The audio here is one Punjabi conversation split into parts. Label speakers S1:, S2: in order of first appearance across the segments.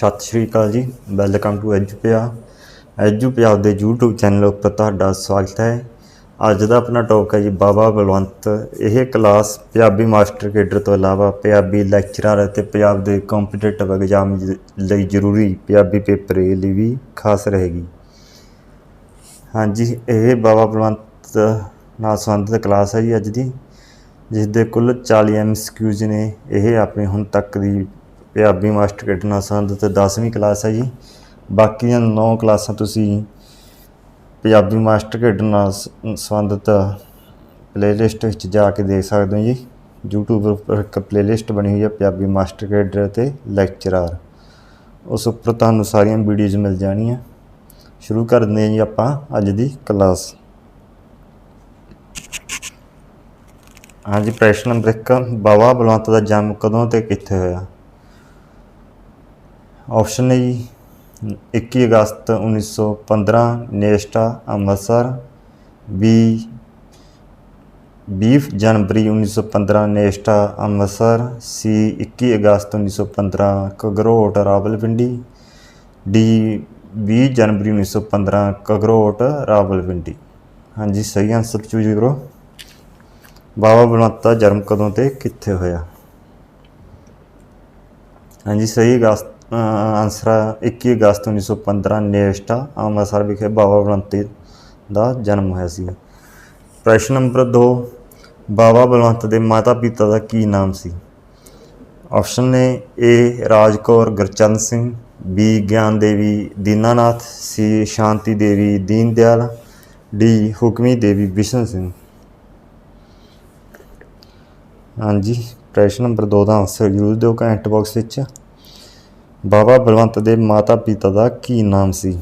S1: ਸਤਿ ਸ਼੍ਰੀ ਅਕਾਲ ਜੀ। ਵੈਲਕਮ ਟੂ ਐਜੂ ਪਿਆ ਐਜੂ ਪੰਜਾਬ ਦੇ YouTube ਚੈਨਲ ਉੱਪਰ ਤੁਹਾਡਾ ਸਵਾਗਤ ਹੈ। ਅੱਜ ਦਾ ਆਪਣਾ ਟੌਪਿਕ ਹੈ ਜੀ ਬਾਬਾ ਬਲਵੰਤ। ਇਹ ਕਲਾਸ ਪੰਜਾਬੀ ਮਾਸਟਰ ਕੇਡਰ ਤੋਂ ਇਲਾਵਾ ਪੰਜਾਬੀ ਲੈਕਚਰਰ ਅਤੇ ਪੰਜਾਬ ਦੇ ਕੰਪੀਟੀਟਿਵ ਐਗਜ਼ਾਮ ਲਈ ਜ਼ਰੂਰੀ ਪੰਜਾਬੀ ਪੇਪਰ ਏ ਲਈ ਵੀ ਖਾਸ ਰਹੇਗੀ। ਹਾਂਜੀ, ਇਹ ਬਾਬਾ ਬਲਵੰਤ ਨਾਲ ਸੰਬੰਧਿਤ ਕਲਾਸ ਹੈ ਜੀ ਅੱਜ ਦੀ ਜਿਸ ਦੇ ਕੁੱਲ 40 ਐਮਸੀਕਿਊਜ਼ ਨੇ। ਇਹ ਆਪਣੀ ਹੁਣ ਤੱਕ ਦੀ ਪੰਜਾਬੀ ਮਾਸਟਰ ਕੇਡਰ ਨਾਲ ਸੰਬੰਧਿਤ 10ਵੀਂ ਕਲਾਸ ਹੈ ਜੀ। ਬਾਕੀਆਂ 9 ਕਲਾਸਾਂ ਤੁਸੀਂ ਪੰਜਾਬੀ ਮਾਸਟਰ ਕੇਡਰ ਨਾਲ ਸ- ਸੰਬੰਧਿਤ ਪਲੇਲਿਸਟ ਵਿੱਚ ਜਾ ਕੇ ਦੇਖ ਸਕਦੇ ਹੋ ਜੀ। YouTube ਉੱਪਰ ਇੱਕ ਪਲੇਲਿਸਟ ਬਣੀ ਹੋਈ ਹੈ ਪੰਜਾਬੀ ਮਾਸਟਰ ਕੇਡਰ ਅਤੇ ਲੈਕਚਰਰ ਉਸ ਉੱਪਰ ਤੁਹਾਨੂੰ ਸਾਰੀਆਂ ਵੀਡੀਓਜ਼ ਮਿਲ ਜਾਣੀਆਂ। ਸ਼ੁਰੂ ਕਰਦੇ ਹਾਂ ਜੀ ਆਪਾਂ ਅੱਜ ਦੀ ਕਲਾਸ। ਹਾਂਜੀ, ਪ੍ਰਸ਼ਨ ਨੰਬਰ 1 ਬਾਬਾ ਬਲਵੰਤ ਦਾ ਜਨਮ ਕਦੋਂ ਤੇ ਕਿੱਥੇ ਹੋਇਆ? ਆਪਸ਼ਨ ਹੈ ਜੀ 21 ਅਗਸਤ 1915 ਨੇਸਟਾ, ਅੰਮ੍ਰਿਤਸਰ ਬੀ 20 ਜਨਵਰੀ 1915 ਨੇਸਟਾ, ਅੰਮ੍ਰਿਤਸਰ, ਸੀ 21 ਅਗਸਤ 1915 ਕਗਰੋਟ ਰਾਵਲਪਿੰਡੀ, ਡੀ 20 ਜਨਵਰੀ 1915 ਕਗਰੋਟ ਰਾਵਲਪਿੰਡੀ। ਹਾਂਜੀ, ਸਹੀ ਆਨਸਰ ਚੂਜ਼ ਕਰੋ। ਬਾਬਾ ਬਲਵੰਤ ਦਾ ਜਨਮ ਕਦੋਂ ਤੇ ਕਿੱਥੇ ਹੋਇਆ? ਹਾਂਜੀ, ਸਹੀ ਅਗਸਤ ਆਨਸਰ ਹੈ 21 ਅਗਸਤ 1915 ਨੇਸਟਾ ਅੰਮ੍ਰਿਤਸਰ ਵਿਖੇ ਬਾਬਾ ਬਲਵੰਤੀ ਦਾ ਜਨਮ ਹੋਇਆ ਸੀ। ਪ੍ਰਸ਼ਨ ਨੰਬਰ 2 ਬਾਬਾ ਬਲਵੰਤ ਦੇ ਮਾਤਾ ਪਿਤਾ ਦਾ ਕੀ ਨਾਮ ਸੀ? ਆਪਸ਼ਨ ਨੇ ਏ, ਰਾਜਕੌਰ ਗੁਰਚਰਨ ਸਿੰਘ, ਬੀ, ਗਿਆਨ ਦੇਵੀ ਦੀਨਾਨਾਥ, ਸੀ, ਸ਼ਾਂਤੀ ਦੇਵੀ ਦੀਨ ਦਿਆਲ ਡੀ, ਹੁਕਮੀ ਦੇਵੀ ਬਿਸ਼ਨ ਸਿੰਘ। ਹਾਂਜੀ, ਪ੍ਰਸ਼ਨ ਨੰਬਰ 2 ਦਾ ਆਨਸਰ ਜ਼ਰੂਰ ਦਿਓ ਕਮੈਂਟ ਬਾਕਸ ਵਿੱਚ। ਬਾਬਾ ਬਲਵੰਤ ਦੇ ਮਾਤਾ ਪਿਤਾ ਦਾ ਕੀ ਨਾਮ ਸੀ?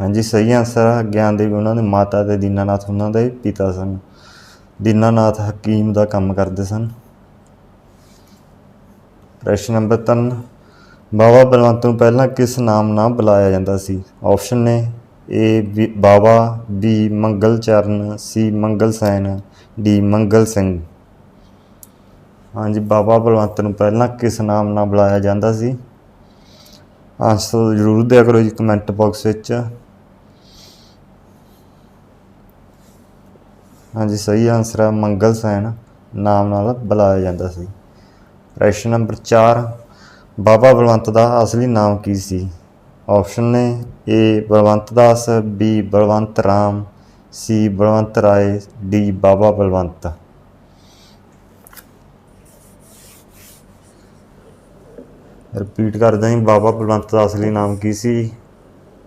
S1: ਹਾਂਜੀ, ਸਹੀ ਆਨਸਰ ਹੈ ਗਿਆਨ ਦੇਵੀ ਉਹਨਾਂ ਦੇ ਮਾਤਾ ਤੇ ਦੀਨਾਨਾਥ ਉਹਨਾਂ ਦੇ ਪਿਤਾ ਸਨ। ਦੀਨਾਨਾਥ ਹਕੀਮ ਦਾ ਕੰਮ ਕਰਦੇ ਸਨ। ਪ੍ਰਸ਼ਨ ਨੰਬਰ 3 ਬਾਬਾ ਬਲਵੰਤ ਨੂੰ ਪਹਿਲਾਂ ਕਿਸ ਨਾਮ ਨਾਲ ਬੁਲਾਇਆ ਜਾਂਦਾ ਸੀ? ਆਪਸ਼ਨ ਨੇ ਏ ਵੀ- ਬਾਬਾ ਬੀ ਮੰਗਲ ਚਰਨ ਸੀ ਮੰਗਲ ਸੈਨ ਡੀ ਮੰਗਲ ਸਿੰਘ। ਹਾਂਜੀ, ਬਾਬਾ ਬਲਵੰਤ ਨੂੰ ਪਹਿਲਾਂ ਕਿਸ ਨਾਮ ਨਾਲ ਬੁਲਾਇਆ ਜਾਂਦਾ ਸੀ? ਆਨਸਰ ਜ਼ਰੂਰ ਦਿਆ ਕਰੋ ਜੀ ਕਮੈਂਟ ਬਾਕਸ ਵਿੱਚ। ਹਾਂਜੀ, ਸਹੀ ਆਨਸਰ ਹੈ ਮੰਗਲ ਸੈਨ ਨਾਮ ਨਾਲ ਬੁਲਾਇਆ ਜਾਂਦਾ ਸੀ। ਪ੍ਰਸ਼ਨ ਨੰਬਰ 4 ਬਾਬਾ ਬਲਵੰਤ ਦਾ ਅਸਲੀ ਨਾਮ ਕੀ ਸੀ? ਆਪਸ਼ਨ ਨੇ A Balwant Das B Balwant Ram C Balwant Rai D Baba Balwant. Repeat ਕਰਦਾ ਜੀ, ਬਾਬਾ ਬਲਵੰਤ ਦਾ ਅਸਲੀ ਨਾਮ ਕੀ ਸੀ?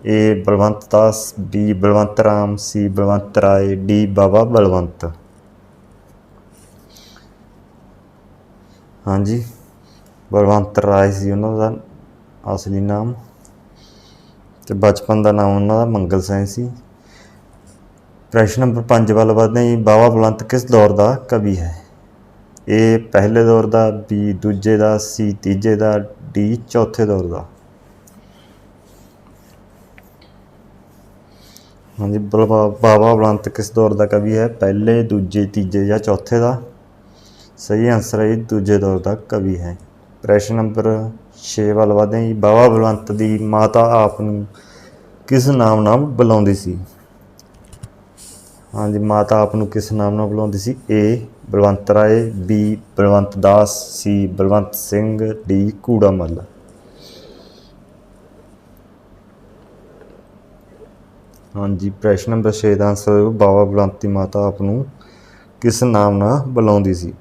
S1: A Balwant Das B Balwant Ram C Balwant Rai D Baba Balwant. ਹਾਂਜੀ, ਬਲਵੰਤ ਰਾਏ ਸੀ ਉਹਨਾਂ ਦਾ ਅਸਲੀ ਨਾਮ ਤੇ ਬਚਪਨ ਦਾ ਨਾਮ ਉਹਨਾਂ ਦਾ ਮੰਗਲ ਸਿੰਘ ਸੀ। ਪ੍ਰਸ਼ਨ ਨੰਬਰ 5 ਵੱਲ ਵਧਦੇ ਹਾਂ ਜੀ, ਬਾਬਾ ਬਲਵੰਤ ਕਿਸ ਦੌਰ ਦਾ ਕਵੀ ਹੈ? ਇਹ ਪਹਿਲੇ ਦੌਰ ਦਾ ਬੀ ਦੂਜੇ ਦਾ ਸੀ ਤੀਜੇ ਦਾ ਡੀ ਚੌਥੇ ਦੌਰ ਦਾ। ਹਾਂਜੀ ਬਲਵਾ- ਬਾਬਾ ਬਲਵੰਤ ਕਿਸ ਦੌਰ ਦਾ ਕਵੀ ਹੈ? ਪਹਿਲੇ ਦੂਜੇ ਤੀਜੇ ਜਾਂ ਚੌਥੇ ਦਾ? ਸਹੀ ਆਨਸਰ ਹੈ ਜੀ, ਦੂਜੇ ਦੌਰ ਦਾ ਕਵੀ ਹੈ। ਪ੍ਰਸ਼ਨ ਨੰਬਰ 6 ਵੱਲ ਵਧਦੇ ਹਾਂ ਜੀ। ਬਾਬਾ ਬਲਵੰਤ ਦੀ ਮਾਤਾ ਆਪ ਨੂੰ ਕਿਸ ਨਾਮ ਨਾਲ ਬੁਲਾਉਂਦੀ ਸੀ? ਹਾਂਜੀ ਮਾਤਾ ਆਪ ਨੂੰ ਕਿਸ ਨਾਮ ਨਾਲ ਬੁਲਾਉਂਦੀ ਸੀ? A Balwant Rai B Balwant Das C Balwant Singh D Kura Mal ਹਾਂਜੀ, ਪ੍ਰਸ਼ਨ ਨੰਬਰ 6 ਦਾ ਆਨਸਰ ਹੈ ਬਾਬਾ ਬਲੰਤੀ ਮਾਤਾ ਆਪ ਨੂੰ ਕਿਸ ਨਾਮ ਨਾਲ ਬੁਲਾਉਂਦੀ ਸੀ?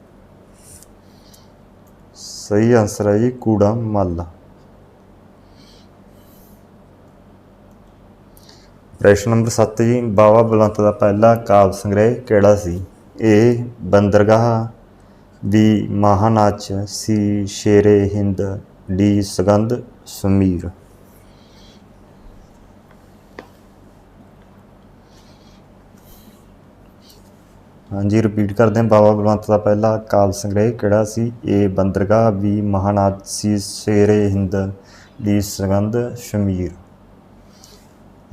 S1: ਸਹੀ ਆਨਸਰ ਹੈ ਜੀ ਕੂੜਾ ਮੱਲ ਪ੍ਰਸ਼ਨ ਨੰਬਰ 7 ਜੀ ਬਾਬਾ ਬਲੰਤ ਦਾ ਪਹਿਲਾ ਕਾਵਿ ਸੰਗ੍ਰਹਿ ਕਿਹੜਾ ਸੀ? A Bandargah B Mahanach C Shere Hind D Sugandh Sameer. ਹਾਂਜੀ ਰਿਪੀਟ ਕਰਦੇ ਹਾਂ। ਬਾਬਾ ਬਲਵੰਤ ਦਾ ਪਹਿਲਾ ਕਾਲ ਸੰਗ੍ਰਹਿ ਕਿਹੜਾ ਸੀ? A Bandargah B Mahanach C Shere Hind D Sugandh Shamir.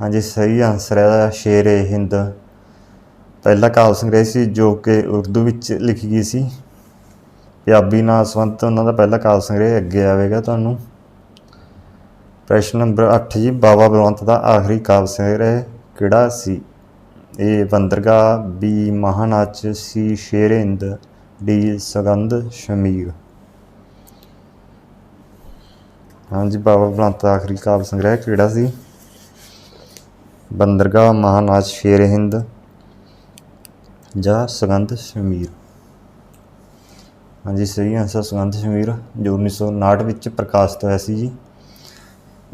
S1: ਹਾਂਜੀ, ਸਹੀ ਆਨਸਰ ਹੈ ਸ਼ੇਰੇ ਹਿੰਦ ਪਹਿਲਾ ਕਾਵਿ ਸੰਗ੍ਰਹਿ ਸੀ, ਜੋ ਕਿ ਉਰਦੂ ਵਿੱਚ ਲਿਖੀ ਗਈ ਸੀ। ਪੰਜਾਬੀ ਨਾਲ ਸੰਬੰਧਿਤ ਉਹਨਾਂ ਦਾ ਪਹਿਲਾ ਕਾਵਿ ਸੰਗ੍ਰਹਿ ਅੱਗੇ ਆਵੇਗਾ ਤੁਹਾਨੂੰ। ਪ੍ਰਸ਼ਨ ਨੰਬਰ 8 ਜੀ, ਬਾਬਾ ਬਲਵੰਤ ਦਾ ਆਖਰੀ ਕਾਵਿ ਸੰਗ੍ਰਹਿ ਕਿਹੜਾ ਸੀ? ਇਹ ਬੰਦਰਗਾਹ, ਬੀ ਮਹਾਨਾਚ ਸੀ ਸ਼ੇਰਿੰਦ, ਡੀ ਸੁਗੰਧ ਸ਼ਮੀਰ ਹਾਂਜੀ, ਬਾਬਾ ਬਲਵੰਤ ਦਾ ਆਖਰੀ ਕਾਵਿ ਸੰਗ੍ਰਹਿ ਕਿਹੜਾ ਸੀ? ਬੰਦਰਗਾਹ ਮਹਾਨਾਚ ਸ਼ੇਰ ਹਿੰਦ ਜਾਂ ਸੁਗੰਧ ਸ਼ਮੀਰ। ਹਾਂਜੀ, ਸਹੀ ਆਨਸਰ ਸੁਗੰਧ ਸ਼ਮੀਰ, ਜੋ 1959 ਵਿੱਚ ਪ੍ਰਕਾਸ਼ਿਤ ਹੋਇਆ ਸੀ ਜੀ।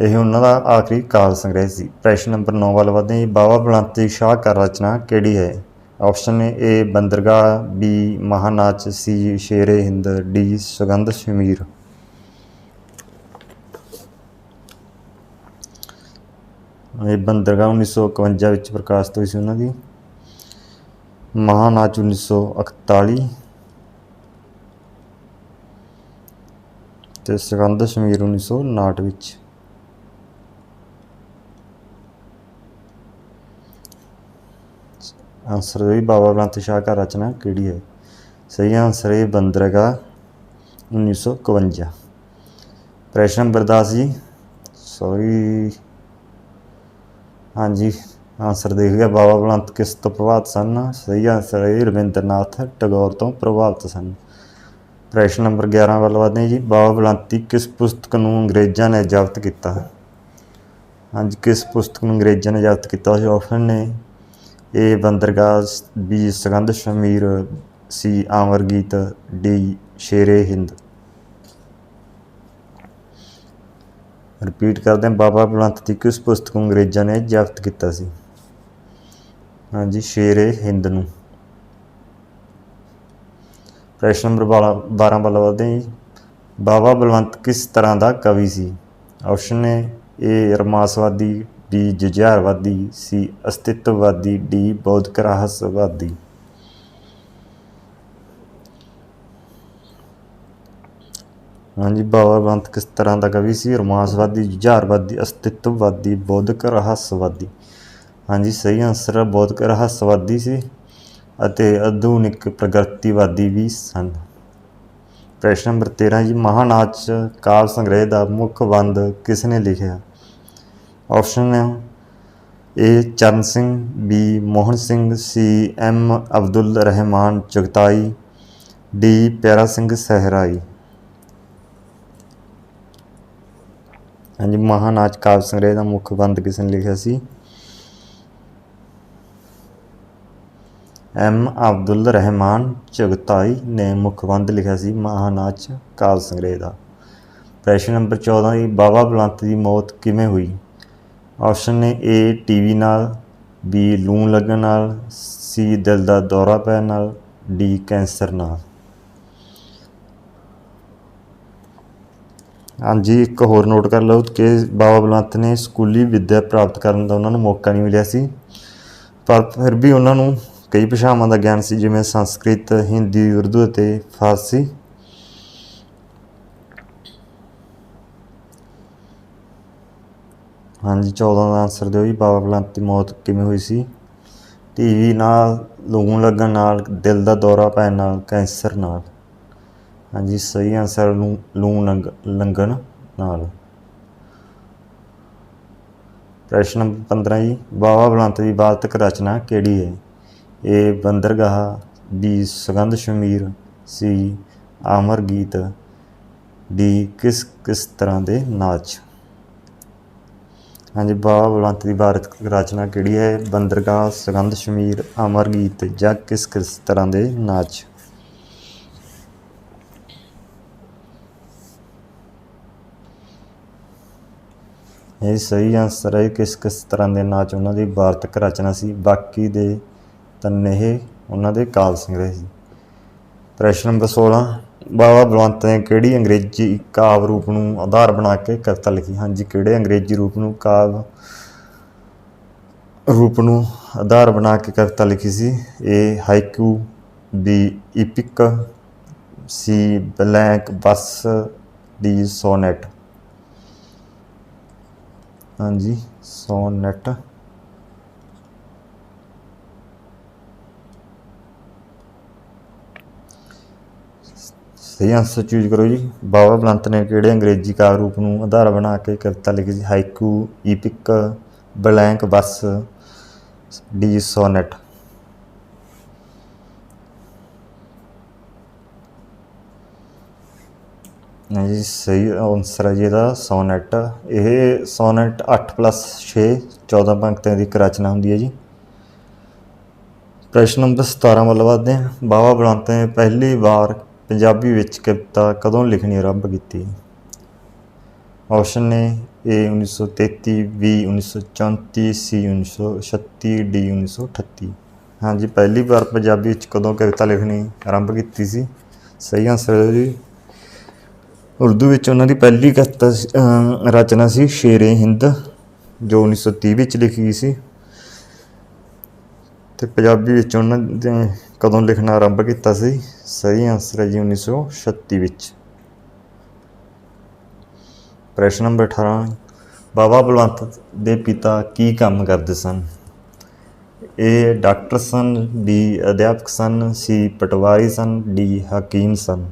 S1: ਇਹ ਉਹਨਾਂ ਦਾ ਆਖਰੀ ਕਾਲ ਸੰਗ੍ਰਹਿ ਸੀ। ਪ੍ਰਸ਼ਨ ਨੰਬਰ 9 ਵੱਲ ਵਧਦੇ ਹਾਂ ਜੀ ਬਾਬਾ ਬਲਵੰਤ ਸ਼ਾਹ ਸ਼ਾਹਕਾਰ ਰਚਨਾ ਕਿਹੜੀ ਹੈ? Option A Bandargah B Mahanach C Shere Hind D Sugandh Sameer. ਇਹ ਬੰਦਰਗਾਹ 1951 ਵਿੱਚ ਪ੍ਰਕਾਸ਼ਿਤ ਹੋਈ ਸੀ ਉਹਨਾਂ ਦੀ। ਮਹਾਨਾਚ 1941 ਤੇ ਸੁਗੰਧ ਸ਼ਮੀਰ 1959 ਵਿੱਚ। ਆਨਸਰ ਹੈ ਬਾਬਾ ਬਲਵੰਤ ਸ਼ਾਹ ਦਾ ਰਚਨਾ ਕਿਹੜੀ ਹੈ? ਸਹੀ ਆਨਸਰ ਹੈ ਬੰਦਰਗਾਹ 1951 ਪ੍ਰਸ਼ਨ ਨੰਬਰ 10 ਜੀ ਸੌਰੀ ਹਾਂਜੀ। ਆਨਸਰ ਦੇਖ ਗਿਆ, ਬਾਬਾ ਬਲਵੰਤ ਕਿਸ ਤੋਂ ਪ੍ਰਭਾਵਿਤ ਸਨ? ਸਹੀ ਆਨਸਰ ਹੈ ਰਵਿੰਦਰਨਾਥ ਟੈਗੋਰ ਤੋਂ ਪ੍ਰਭਾਵਿਤ ਸਨ। ਪ੍ਰਸ਼ਨ ਨੰਬਰ 11 ਵੱਲ ਵਧਦੇ ਹਾਂ ਜੀ। ਬਾਬਾ ਬਲਵੰਤ ਦੀ ਕਿਸ ਪੁਸਤਕ ਨੂੰ ਅੰਗਰੇਜ਼ਾਂ ਨੇ ਜ਼ਬਤ ਕੀਤਾ? ਹਾਂਜੀ, ਕਿਸ ਪੁਸਤਕ ਨੂੰ ਅੰਗਰੇਜ਼ਾਂ ਨੇ ਜ਼ਬਤ ਕੀਤਾ? ਸੀ ਆਪਸ਼ਨ ਨੇ। ਏ ਬੰਦਰਗਾਹ ਬੀ ਸੁਗੰਧ ਸ਼ਮੀਰ, ਸੀ ਆਮਰ ਗੀਤ, ਡੀ ਸ਼ੇਰੇ ਹਿੰਦ। ਰਿਪੀਟ ਕਰਦੇ ਹਾਂ। ਬਾਬਾ ਬਲਵੰਤ ਦੀ ਕਿਸ ਪੁਸਤਕ ਨੂੰ ਅੰਗਰੇਜ਼ਾਂ ਨੇ ਜ਼ਬਤ ਕੀਤਾ ਸੀ? ਹਾਂਜੀ, ਸ਼ੇਰੇ ਹਿੰਦ ਨੂੰ। ਪ੍ਰਸ਼ਨ ਨੰਬਰ 12 ਵੱਲ ਵਧਦੇ ਹਾਂ ਜੀ। ਬਾਬਾ ਬਲਵੰਤ ਕਿਸ ਤਰ੍ਹਾਂ ਦਾ ਕਵੀ ਸੀ? ਆਪਸ਼ਨ ਨੇ ਏ ਰਮਾਸਵਾਦੀ ਬੀ ਜੁਝਾਰਵਾਦੀ ਸੀ ਅਸਤਿਤਵਵਾਦੀ ਡੀ ਬੌਧਿਕ ਰਹੱਸਵਾਦੀ ਹਾਂਜੀ, ਬਾਬਾ ਬਲਵੰਤ ਕਿਸ ਤਰ੍ਹਾਂ ਦਾ ਕਵੀ ਸੀ? ਰੋਮਾਂਸਵਾਦੀ, ਜੁਝਾਰਵਾਦੀ, ਅਸਤਿਤਵਵਾਦੀ ਬੌਧਿਕ ਰਹੱਸਵਾਦੀ ਹਾਂਜੀ, ਸਹੀ ਆਨਸਰ ਹੈ ਬੌਧਿਕ ਰਹੱਸਵਾਦੀ ਸੀ ਅਤੇ ਆਧੁਨਿਕ ਪ੍ਰਗਤੀਵਾਦੀ ਵੀ ਸਨ। ਪ੍ਰਸ਼ਨ ਨੰਬਰ 13 ਜੀ, ਮਹਾਨਾਚ ਕਾਵਿ ਸੰਗ੍ਰਹਿ ਦਾ ਮੁੱਖ ਬੰਦ ਕਿਸ ਨੇ ਲਿਖਿਆ? ਆਪਸ਼ਨ ਹੈ A Charan Singh B Mohan Singh C M Abdul Rahman Chughtai D Piara Singh Sehrai. ਹਾਂਜੀ, ਮਹਾਨਾਚ ਕਾਵਿ ਸੰਗ੍ਰਹਿ ਦਾ ਮੁੱਖ ਬੰਦ ਕਿਸ ਨੇ ਲਿਖਿਆ ਸੀ? ਐਮ ਅਬਦੁਲ ਰਹਿਮਾਨ ਚੁਗਤਾਈ ਨੇ ਮੁਖਬੰਦ ਲਿਖਿਆ ਸੀ ਮਹਾਨਾਚ ਕਾਲ ਸੰਗ੍ਰਹਿ ਦਾ। ਪ੍ਰਸ਼ਨ ਨੰਬਰ 14 ਦੀ ਬਾਬਾ ਬਲਵੰਤ ਦੀ ਮੌਤ ਕਿਵੇਂ ਹੋਈ? ਆਪਸ਼ਨ ਨੇ ਏ ਟੀਵੀ ਨਾਲ ਬੀ ਲੂਣ ਲੱਗਣ ਨਾਲ ਸੀ ਦਿਲ ਦਾ ਦੌਰਾ ਪੈਣ ਨਾਲ ਡੀ ਕੈਂਸਰ ਨਾਲ। ਹਾਂਜੀ, ਇੱਕ ਹੋਰ ਨੋਟ ਕਰ ਲਓ ਕਿ ਬਾਬਾ ਬਲਵੰਤ ਨੇ ਸਕੂਲੀ ਵਿੱਦਿਆ ਪ੍ਰਾਪਤ ਕਰਨ ਦਾ ਉਹਨਾਂ ਨੂੰ ਮੌਕਾ ਨਹੀਂ ਮਿਲਿਆ ਸੀ, ਪਰ ਫਿਰ ਵੀ ਉਹਨਾਂ ਨੂੰ ਕਈ ਭਾਸ਼ਾਵਾਂ ਦਾ ਗਿਆਨ ਸੀ, ਜਿਵੇਂ ਸੰਸਕ੍ਰਿਤ, ਹਿੰਦੀ, ਉਰਦੂ ਅਤੇ ਫਾਰਸੀ। ਹਾਂਜੀ 14 ਦਾ ਆਨਸਰ ਦਿਓ ਜੀ, ਬਾਬਾ ਬਲਵੰਤ ਦੀ ਮੌਤ ਕਿਵੇਂ ਹੋਈ ਸੀ? ਟੀਵੀ ਨਾਲ ਲੂਣ ਲੱਗਣ ਨਾਲ, ਦਿਲ ਦਾ ਦੌਰਾ ਪੈਣ ਨਾਲ, ਕੈਂਸਰ ਨਾਲ। ਹਾਂਜੀ, ਸਹੀ ਆਨਸਰ ਨੂੰ ਲੂਣ ਲੰਗ ਲੰਗਣ ਨਾਲ। ਪ੍ਰਸ਼ਨ ਨੰਬਰ 15 ਜੀ, ਬਾਬਾ ਬਲਵੰਤ ਦੀ ਵਾਰਤਕ ਰਚਨਾ ਕਿਹੜੀ ਹੈ? ਇਹ ਬੰਦਰਗਾਹ ਦੀ ਸੁਗੰਧ ਸ਼ਮੀਰ ਸੀ ਆਮਰ ਗੀਤ ਡੀ ਕਿਸ ਕਿਸ ਤਰ੍ਹਾਂ ਦੇ ਨਾਚ। ਹਾਂਜੀ, ਬਾਬਾ ਬਲਵੰਤ ਦੀ ਭਾਰਤ ਰਚਨਾ ਕਿਹੜੀ ਹੈ? ਬੰਦਰਗਾਹ, ਸੁਗੰਧ ਸ਼ਮੀਰ ਅਮਰ ਗੀਤ ਜਾਂ ਕਿਸ ਕਿਸ ਤਰ੍ਹਾਂ ਦੇ ਨਾਚ? ਇਹ ਸਹੀ ਆਨਸਰ ਹੈ, ਕਿਸ ਕਿਸ ਤਰ੍ਹਾਂ ਦੇ ਨਾਚ? ਉਹਨਾਂ ਦੀ ਭਾਰਤਕ ਰਚਨਾ ਸੀ ਬਾਕੀ ਦੇ ਤਨੇਹ ਉਹਨਾਂ ਦੇ ਕਾਲ ਸੰਗ੍ਰਹਿ ਸੀ। ਪ੍ਰਸ਼ਨ ਨੰਬਰ 16 ਬਾਬਾ ਬਲਵੰਤ ਨੇ ਕਿਹੜੀ ਅੰਗਰੇਜ਼ੀ ਕਾਵ ਰੂਪ ਨੂੰ ਆਧਾਰ ਬਣਾ ਕੇ ਕਵਿਤਾ ਲਿਖੀ? ਹਾਂਜੀ, ਕਿਹੜੇ ਅੰਗਰੇਜ਼ੀ ਰੂਪ ਨੂੰ ਕਾਵ ਰੂਪ ਨੂੰ ਆਧਾਰ ਬਣਾ ਕੇ ਕਵਿਤਾ ਲਿਖੀ ਸੀ? A haiku B epic C, blank, verse, D, sonnet. ਹਾਂਜੀ, ਸੋਨੇਟ। ਸਹੀ ਆਨਸਰ ਚੂਜ਼ ਕਰੋ ਜੀ। ਬਾਬਾ ਬਲੰਤ ਨੇ ਕਿਹੜੇ ਅੰਗਰੇਜ਼ੀ ਕਾਵਿ ਰੂਪ ਨੂੰ ਆਧਾਰ ਬਣਾ ਕੇ ਕਵਿਤਾ ਲਿਖੀ ਸੀ? Haiku epic blank verse D sonnet ਨਹੀਂ ਜੀ, ਸਹੀ ਆਨਸਰ ਹੈ ਜੀ ਇਹਦਾ ਸੋਨੇਟ ਇਹ ਸੋਨੇਟ 8 6 14 ਪੰਕਤੀਆਂ ਦੀ ਇੱਕ ਰਚਨਾ ਹੁੰਦੀ ਹੈ ਜੀ। ਪ੍ਰਸ਼ਨ ਨੰਬਰ 17 ਵੱਲ ਵਧਦੇ ਹਾਂ। ਬਾਬਾ ਬਲਵੰਤ ਨੇ ਪਹਿਲੀ ਵਾਰ ਪੰਜਾਬੀ ਵਿੱਚ ਕਵਿਤਾ ਕਦੋਂ ਲਿਖਣੀ ਆਰੰਭ ਕੀਤੀ? ਆਪਸ਼ਨ ਨੇ ਏ 1933 ਬੀ 1934 ਸੀ 1936 ਡੀ 1938 ਹਾਂਜੀ, ਪਹਿਲੀ ਵਾਰ ਪੰਜਾਬੀ ਵਿੱਚ ਕਦੋਂ ਕਵਿਤਾ ਲਿਖਣੀ ਆਰੰਭ ਕੀਤੀ ਸੀ? ਸਹੀ ਆਨਸਰ ਹੈ ਜੀ। ਉਰਦੂ ਵਿੱਚ ਉਹਨਾਂ ਦੀ ਪਹਿਲੀ ਕਵਿਤਾ ਰਚਨਾ ਸੀ ਸ਼ੇਰੇ ਹਿੰਦ, ਜੋ 1930 ਵਿੱਚ ਲਿਖੀ ਗਈ ਸੀ। ਤੇ ਪੰਜਾਬੀ ਵਿੱਚ ਉਹਨਾਂ ਨੇ ਕਦੋਂ ਲਿਖਣਾ ਆਰੰਭ ਕੀਤਾ ਸੀ? ਸਹੀ ਆਨਸਰ ਹੈ ਜੀ 1936 ਵਿੱਚ। ਪ੍ਰਸ਼ਨ ਨੰਬਰ 18 ਬਾਬਾ ਬਲਵੰਤ ਦੇ ਪਿਤਾ ਕੀ ਕੰਮ ਕਰਦੇ ਸਨ? ਇਹ ਡਾਕਟਰ ਸਨ। ਬੀ ਅਧਿਆਪਕ ਸਨ। ਸੀ ਪਟਵਾਰੀ ਸਨ। ਡੀ ਹਕੀਮ ਸਨ।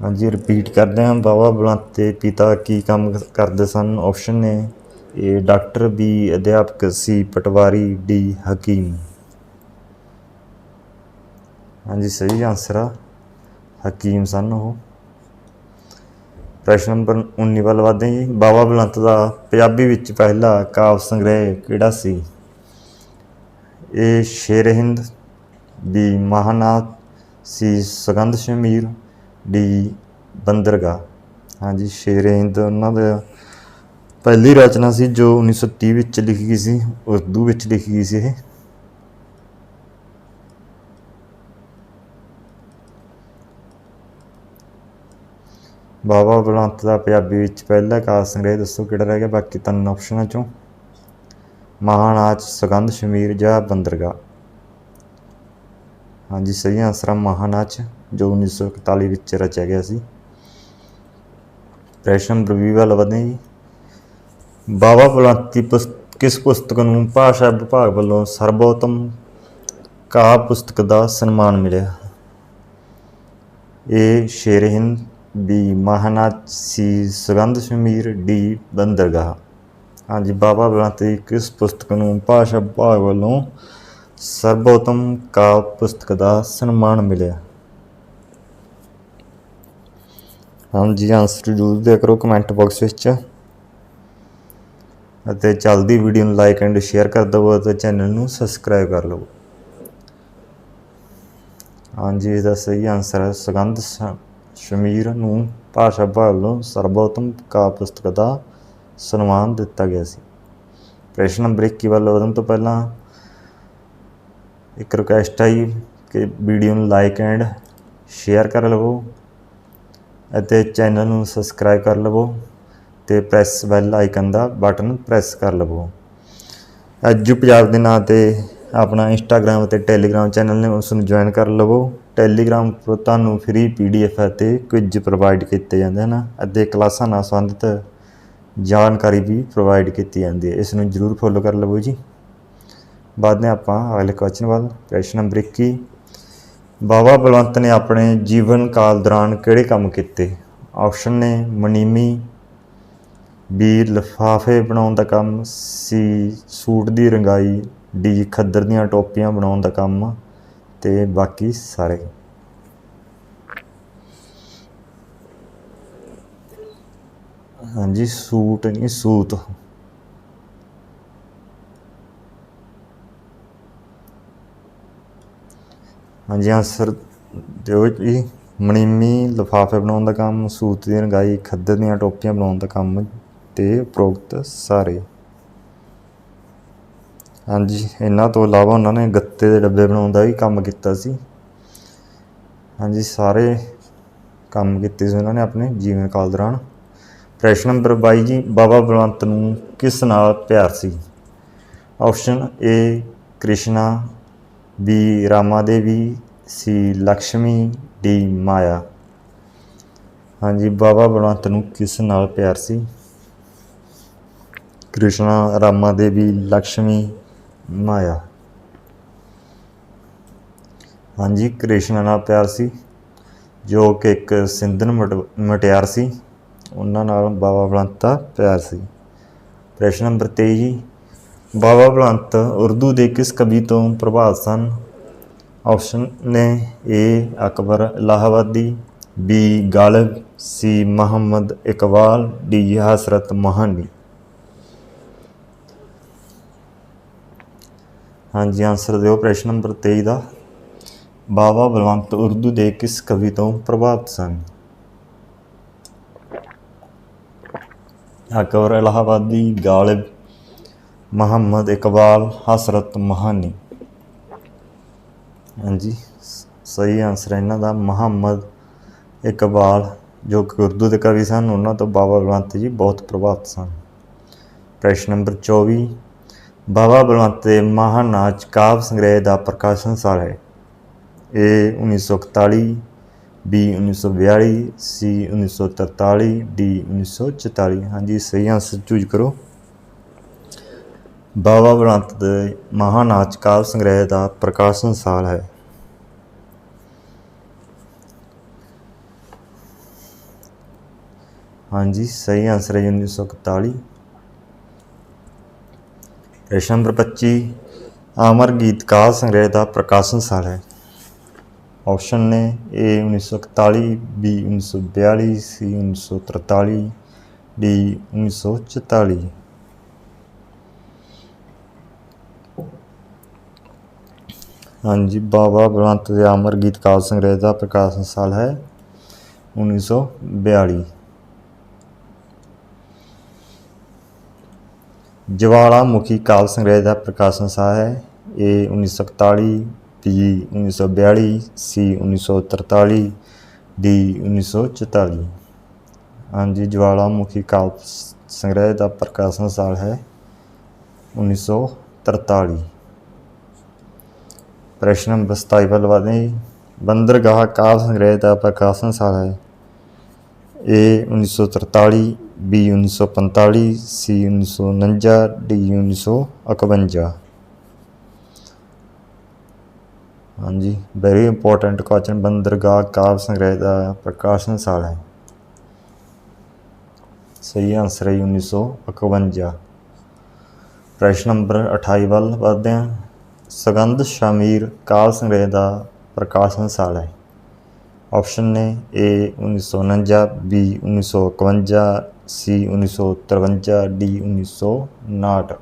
S1: ਹਾਂਜੀ ਰਿਪੀਟ ਕਰਦੇ ਹਾਂ। ਬਾਬਾ ਬਲਵੰਤ ਦੇ ਪਿਤਾ ਕੀ ਕੰਮ ਕਰਦੇ ਸਨ? ਆਪਸ਼ਨ ਨੇ ਇਹ ਡਾਕਟਰ ਬੀ ਅਧਿਆਪਕ ਸੀ ਪਟਵਾਰੀ ਡੀ ਹਕੀਮ। ਹਾਂਜੀ, ਸਹੀ ਆਨਸਰ ਆ। ਹਕੀਮ ਸਨ ਉਹ। ਪ੍ਰਸ਼ਨ ਨੰਬਰ 19 ਵੱਲ ਵਧਦੇ ਜੀ। ਬਾਬਾ ਬਲਵੰਤ ਦਾ ਪੰਜਾਬੀ ਵਿੱਚ ਪਹਿਲਾ ਕਾਵਿ ਸੰਗ੍ਰਹਿ ਕਿਹੜਾ ਸੀ? ਇਹ Sher Hind B Mahanath C Sugandh Sameer D Bandargah. ਹਾਂਜੀ ਸ਼ੇਰ ਹਿੰਦ ਉਹਨਾਂ ਦਾ ਪਹਿਲੀ ਰਚਨਾ ਸੀ ਜੋ 1930 ਵਿੱਚ ਲਿਖੀ ਗਈ ਸੀ, ਉਰਦੂ ਵਿੱਚ ਲਿਖੀ ਗਈ ਸੀ ਇਹ। ਬਾਬਾ ਬਲਵੰਤ ਦਾ ਪੰਜਾਬੀ ਵਿੱਚ ਪਹਿਲਾ ਕਾਵਿ ਸੰਗ੍ਰਹਿ ਦੱਸੋ ਕਿਹੜਾ ਰਹਿ ਗਿਆ? ਬਾਕੀ ਤਿੰਨ ਆਪਸ਼ਨਾਂ ਚੋਂ ਮਹਾਨਾਚ ਸੁਗੰਧ, ਸ਼ਮੀਰ ਜਾਂ ਬੰਦਰਗਾਹ। ਹਾਂਜੀ, ਸਹੀ ਆਨਸਰ ਆ ਮਹਾਨਾਚ ਜੋ 1941 ਵਿੱਚ ਰਚਿਆ ਗਿਆ ਸੀ। ਪ੍ਰੈਸ਼ਨ ਨੰਬਰ 20 ਵੱਲ ਵਧਦੇ ਜੀ। ਬਾਬਾ ਬਲਵੰਤ ਦੀ ਪੁਸਤ ਕਿਸ ਪੁਸਤਕ ਨੂੰ ਭਾਸ਼ਾ ਵਿਭਾਗ ਵੱਲੋਂ ਸਰਬੋਤਮ ਕਾਵਿ ਪੁਸਤਕ ਦਾ ਸਨਮਾਨ ਮਿਲਿਆ? A. Sher Hind, B. Mahanath, C. Sugandh Sameer, D. Bandargah. ਹਾਂਜੀ ਬਾਬਾ ਬਲਵੰਤ ਦੀ ਕਿਸ ਪੁਸਤਕ ਨੂੰ ਭਾਸ਼ਾ ਵਿਭਾਗ ਵੱਲੋਂ ਸਰਬੋਤਮ ਕਾਵਿ ਪੁਸਤਕ ਦਾ ਸਨਮਾਨ ਮਿਲਿਆ? ਹਾਂਜੀ ਆਨਸਰ ਜ਼ਰੂਰ ਦਿਆ ਕਰੋ ਕਮੈਂਟ ਬਾਕਸ ਵਿੱਚ। ਅਤੇ ਚੱਲਦੀ ਵੀਡੀਓ ਨੂੰ ਲਾਈਕ ਐਂਡ ਸ਼ੇਅਰ ਕਰ ਦਿਓ ਅਤੇ ਚੈਨਲ ਨੂੰ ਸਬਸਕ੍ਰਾਈਬ ਕਰ ਲਵੋ। ਹਾਂਜੀ, ਇਹਦਾ ਸਹੀ ਆਨਸਰ ਹੈ ਸੁਗੰਧ ਸ਼ਮੀਰ ਨੂੰ ਭਾਸ਼ਾ ਵਿਭਾਗ ਸਰਬੋਤਮ ਕਾਵਿ ਪੁਸਤਕ ਦਾ ਸਨਮਾਨ ਦਿੱਤਾ ਗਿਆ ਸੀ। ਪ੍ਰਸ਼ਨ ਨੰਬਰ 21 ਵੱਲ ਵਧਣ ਤੋਂ ਪਹਿਲਾਂ ਇੱਕ ਰਿਕੁਐਸਟ ਆਈ ਕਿ ਵੀਡੀਓ ਨੂੰ ਲਾਈਕ ਐਂਡ ਸ਼ੇਅਰ ਕਰ ਲਵੋ ਅਤੇ ਚੈਨਲ ਨੂੰ ਸਬਸਕ੍ਰਾਈਬ ਕਰ ਲਵੋ। ਤੇ ਪ੍ਰੈਸ ਬੈਲ ਆਈਕਨ ਦਾ ਬਟਨ ਪ੍ਰੈਸ ਕਰ ਲਵੋ। ਐਜੂ ਪੰਜਾਬ ਦੇ ਨਾਂ ਤੇ ਆਪਣਾ ਇੰਸਟਾਗ੍ਰam ਅਤੇ ਟੈਲੀਗ੍ਰam ਚੈਨਲ ਨੇ ਉਸ ਨੂੰ ਜੁਆਇਨ ਕਰ ਲਵੋ। ਟੈਲੀਗ੍ਰam ਤੋਂ ਤੁਹਾਨੂੰ ਫ੍ਰੀ ਪੀਡੀਐਫ ਅਤੇ ਕੁਇਜ਼ ਪ੍ਰੋਵਾਈਡ ਕੀਤੇ ਜਾਂਦੇ ਹਨ। ਅਤੇ ਕਲਾਸਾਂ ਨਾਲ ਸੰਬੰਧਿਤ ਜਾਣਕਾਰੀ ਵੀ ਪ੍ਰੋਵਾਈਡ ਕੀਤੀ ਜਾਂਦੀ ਹੈ। ਇਸ ਨੂੰ ਜਰੂਰ ਫੋਲੋ ਕਰ ਲਵੋ ਜੀ। ਬਾਅਦ ਨੇ ਆਪਾਂ ਅਗਲੇ ਕੁਐਸਚਨ ਵੱਲ ਪ੍ਰਸ਼ਨ ਨੰਬਰ 21 ਬਾਬਾ ਬਲਵੰਤ ਨੇ ਆਪਣੇ ਜੀਵਨ ਕਾਲ ਦੌਰਾਨ ਕਿਹੜੇ ਕੰਮ ਕੀਤੇ? ਆਪਸ਼ਨ ਨੇ ਮਨੀਮੀ ਬੀ ਲਿਫਾਫੇ ਬਣਾਉਣ ਦਾ ਕੰਮ ਸੀ, ਸੂਟ ਦੀ ਰੰਗਾਈ ਡੀ ਖੱਦਰ ਦੀਆਂ ਟੋਪੀਆਂ ਬਣਾਉਣ ਦਾ ਕੰਮ ਤੇ ਬਾਕੀ ਸਾਰੇ। ਹਾਂਜੀ, ਸੂਟ ਨਹੀਂ, ਸੂਤ। ਹਾਂਜੀ, ਆਨਸਰ ਦਿਓ ਜੀ। ਮਣੀਮੀ ਲਿਫਾਫੇ ਬਣਾਉਣ ਦਾ ਕੰਮ, ਸੂਤ ਦੀ ਰੰਗਾਈ, ਖੱਦਰ ਦੀਆਂ ਟੋਪੀਆਂ ਬਣਾਉਣ ਦਾ ਕੰਮ। ਤੇ ਉਪਰੋਕਤ ਸਾਰੇ। ਹਾਂਜੀ, ਇਹਨਾਂ ਤੋਂ ਇਲਾਵਾ ਉਹਨਾਂ ਨੇ ਗੱਤੇ ਦੇ ਡੱਬੇ ਬਣਾਉਣ ਦਾ ਵੀ ਕੰਮ ਕੀਤਾ ਸੀ। ਹਾਂਜੀ, ਸਾਰੇ ਕੰਮ ਕੀਤੇ ਸੀ ਉਹਨਾਂ ਨੇ ਆਪਣੇ ਜੀਵਨ ਕਾਲ ਦੌਰਾਨ। ਪ੍ਰਸ਼ਨ ਨੰਬਰ 22 ਜੀ, ਬਾਬਾ ਬਲਵੰਤ ਨੂੰ ਕਿਸ ਨਾਲ ਪਿਆਰ ਸੀ? Option A Krishna B Rama Devi C Lakshmi D Maya. ਹਾਂਜੀ, ਬਾਬਾ ਬਲਵੰਤ ਨੂੰ ਕਿਸ ਨਾਲ ਪਿਆਰ ਸੀ? ਕ੍ਰਿਸ਼ਨਾ, ਰਾਮਾ ਦੇਵੀ ਲక్ష్ਮੀ ਮਾਇਆ। ਹਾਂਜੀ, ਕ੍ਰਿਸ਼ਨ ਨਾਲ ਪਿਆਰ ਸੀ, ਜੋ ਕਿ ਇੱਕ ਸਿੰਧਨ ਮਟ- ਮਟਿਆਰ ਸੀ। ਉਹਨਾਂ ਨਾਲ ਬਾਬਾ ਬਲੰਤ ਦਾ ਪਿਆਰ ਸੀ। ਪ੍ਰਸ਼ਨ ਨੰਬਰ 23 ਜੀ ਬਾਬਾ ਬਲੰਤ ਉਰਦੂ ਦੇ ਕਿਸ ਕਵੀ ਤੋਂ ਪ੍ਰਭਾਵਿਤ ਸਨ? ਆਪਸ਼ਨ ਨੇ A, Akbar Allahabadi B, Ghalib, C, Muhammad Iqbal, D Hasrat Mohani. ਹਾਂਜੀ ਆਨਸਰ ਦਿਓ ਪ੍ਰਸ਼ਨ ਨੰਬਰ 23 ਦਾ। ਬਾਬਾ ਬਲਵੰਤ ਉਰਦੂ ਦੇ ਕਿਸ ਕਵੀ ਤੋਂ ਪ੍ਰਭਾਵਿਤ ਸਨ? ਅਕਬਰ ਇਲਾਹਾਬਾਦੀ ਗਾਲਿਬ, ਮੁਹੰਮਦ ਇਕਬਾਲ ਹਸਰਤ ਮਹਾਨੀ। ਹਾਂਜੀ, ਸ- ਸਹੀ ਆਨਸਰ ਇਹਨਾਂ ਦਾ। ਮੁਹੰਮਦ ਇਕਬਾਲ, ਜੋ ਕਿ ਉਰਦੂ ਦੇ ਕਵੀ ਸਨ, ਉਹਨਾਂ ਤੋਂ ਬਾਬਾ ਬਲਵੰਤ ਜੀ ਬਹੁਤ ਪ੍ਰਭਾਵਿਤ ਸਨ। ਪ੍ਰਸ਼ਨ ਨੰਬਰ 24 ਬਾਬਾ ਬਲਵੰਤ ਦੇ ਮਹਾਨਾਚ ਕਾਵਿ ਸੰਗ੍ਰਹਿ ਦਾ ਪ੍ਰਕਾਸ਼ਨ ਸਾਲ ਹੈ। ਏ 1941 ਬੀ 1942 ਸੀ 1943 ਡੀ 1944 ਹਾਂਜੀ, ਸਹੀ ਆਨਸਰ ਚੂਜ਼ ਕਰੋ। ਬਾਬਾ ਬਲਵੰਤ ਦੇ ਮਹਾਨਾਚ ਕਾਵਿ ਸੰਗ੍ਰਹਿ ਦਾ ਪ੍ਰਕਾਸ਼ਨ ਸਾਲ ਹੈ। ਹਾਂਜੀ, ਸਹੀ ਆਨਸਰ ਹੈ 1941 ਪ੍ਰਸ਼ਨ ਨੰਬਰ 25 ਅਮਰ ਗੀਤ ਸੰਗ੍ਰਹਿ ਦਾ ਪ੍ਰਕਾਸ਼ਨ ਸਾਲ ਹੈ। ਆਪਸ਼ਨ ਨੇ ਏ 1941 ਬੀ 1942 ਸੀ 1943 ਡੀ 1944 ਹਾਂਜੀ, ਬਾਬਾ ਬਲਵੰਤ ਦੇ ਅਮਰ ਗੀਤ ਸੰਗ੍ਰਹਿ ਦਾ ਪ੍ਰਕਾਸ਼ਨ ਸਾਲ ਹੈ। 1942 ਜਵਾਲਾਮੁਖੀ ਕਾਲ ਸੰਗ੍ਰਹਿ ਦਾ ਪ੍ਰਕਾਸ਼ਨ ਸਾਲ ਹੈ। ਏ 1941 ਬੀ 1942 ਸੀ 1943 ਡੀ 1944 ਹਾਂਜੀ, ਜਵਾਲਾਮੁਖੀ ਕਾਲ ਸੰਗ੍ਰਹਿ ਦਾ ਪ੍ਰਕਾਸ਼ਨ ਸਾਲ ਹੈ। 1943 ਪ੍ਰਸ਼ਨ ਨੰਬਰ 27 ਵੱਲ ਵਧਦੇ ਜੀ। ਬੰਦਰਗਾਹ ਕਾਲ ਸੰਗ੍ਰਹਿ ਦਾ ਪ੍ਰਕਾਸ਼ਨ ਸਾਲ ਹੈ। ਏ 1943 ਬੀ 1945 ਸੀ 1949 ਡੀ 1951 ਹਾਂਜੀ ਵੈਰੀ ਇੰਪੋਰਟੈਂਟ ਕੁਐਸਚਨ ਬੰਦਰਗਾਹ, ਕਾਵਿ ਸੰਗ੍ਰਹਿ ਦਾ ਪ੍ਰਕਾਸ਼ਨ ਸਾਲ ਹੈ। ਸਹੀ ਆਨਸਰ ਹੈ 1951 ਪ੍ਰਸ਼ਨ ਨੰਬਰ 28 ਵੱਲ ਵਧਦੇ ਹਾਂ। ਸੁਗੰਧ, ਸ਼ਾਮੀਰ, ਕਾਵਿ ਸੰਗ੍ਰਹਿ ਦਾ ਪ੍ਰਕਾਸ਼ਨ ਸਾਲ ਹੈ। ਆਪਸ਼ਨ ਨੇ ਏ 1949 ਬੀ 1951 ਸੀ 1953 ਡੀ 1959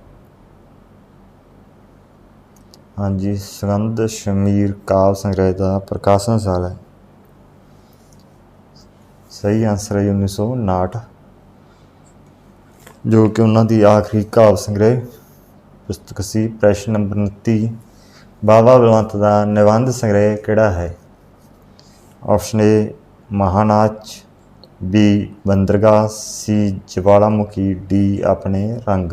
S1: ਹਾਂਜੀ ਸੰਗੰਧ ਸ਼ਮੀਰ ਕਾਵਿ ਸੰਗ੍ਰਹਿ ਦਾ ਪ੍ਰਕਾਸ਼ਨ ਸਾਲ ਹੈ। ਸਹੀ ਆਨਸਰ ਹੈ 1959 ਜੋ ਕਿ ਉਹਨਾਂ ਦੀ ਆਖਰੀ ਕਾਵਿ ਸੰਗ੍ਰਹਿ, ਪੁਸਤਕ ਸੀ, ਪ੍ਰਸ਼ਨ ਨੰਬਰ 29 ਬਾਬਾ ਬਲਵੰਤ ਦਾ ਨਿਬੰਧ ਸੰਗ੍ਰਹਿ ਕਿਹੜਾ ਹੈ? Option A Mahanach. B Bandargah C Jwalamukhi D Aapne Rang.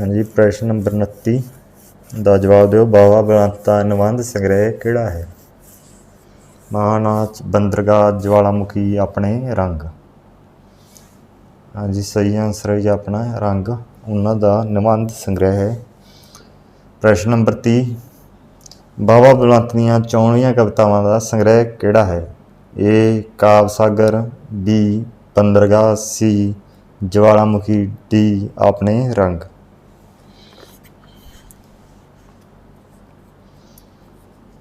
S1: ਹਾਂਜੀ, ਪ੍ਰਸ਼ਨ ਨੰਬਰ 29 ਦਾ ਜਵਾਬ ਦਿਓ। ਬਾਬਾ ਬਲਵੰਤ ਦਾ ਨਿਬੰਧ ਸੰਗ੍ਰਹਿ ਕਿਹੜਾ ਹੈ? ਮਹਾਨਾਚ ਬੰਦਰਗਾਹ ਜਵਾਲਾਮੁਖੀ ਆਪਣੇ ਰੰਗ। ਹਾਂਜੀ, ਸਹੀ ਆਨਸਰ ਹੈ ਜੀ ਆਪਣਾ ਰੰਗ। ਉਹਨਾਂ ਦਾ ਨਿਬੰਧ ਸੰਗ੍ਰਹਿ ਹੈ। ਪ੍ਰਸ਼ਨ ਨੰਬਰ 30 ਬਾਬਾ ਬਲਵੰਤ ਦੀਆਂ ਚੋਣਵੀਆਂ ਕਵਿਤਾਵਾਂ ਦਾ ਸੰਗ੍ਰਹਿ ਕਿਹੜਾ ਹੈ? ਏ ਕਾਵ ਸਾਗਰ B Bandargah C, Jwalamukhi, D, Aapne ਰੰਗ।